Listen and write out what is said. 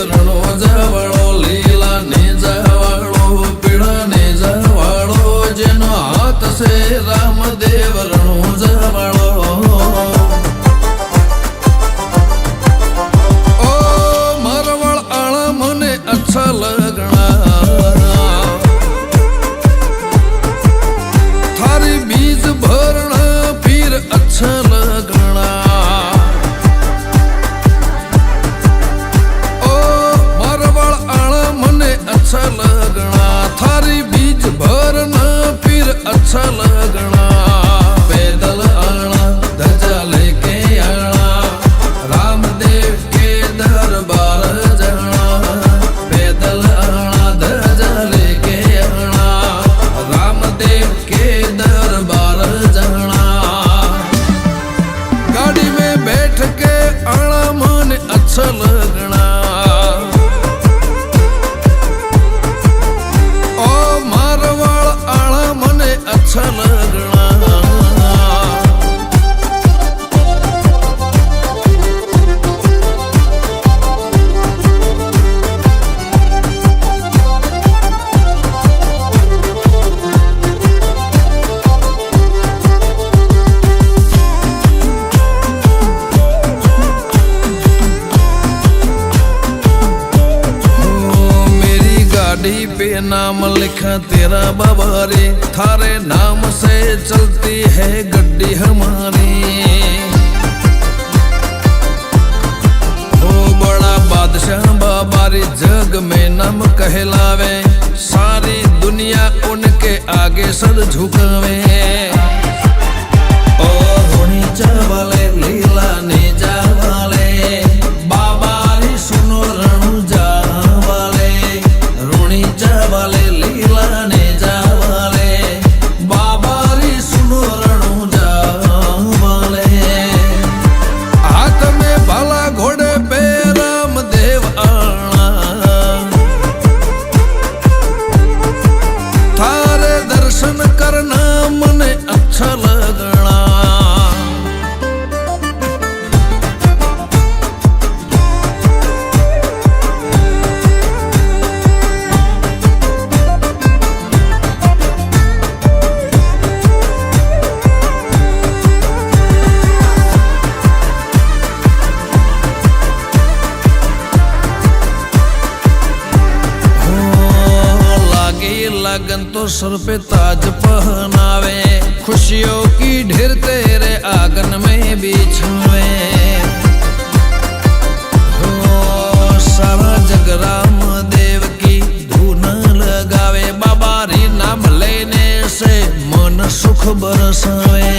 દેવરણો જવાળો લીલા ને જવાળો પીળા ને જવાળો જેનો હાથ છે રામદેવ રણો જવાળો ઓ મારવાળ આળા મને અચ્છા गाड़ी पे नाम लिखा, तेरा बाबा रे थारे नाम से चलती है गड्डी हमारी। ओ बड़ा बादशाह बाबा रे जग में नाम कहलावे। सारी दुनिया उनके आगे सर झुकावे। लगन तो सर पे ताज पहनावे खुशियों की ढेर तेरे आंगन में बिछावे हो, सारा जग राम देव की धुन लगावे बाबा री नाम लेने से मन सुख बरसावे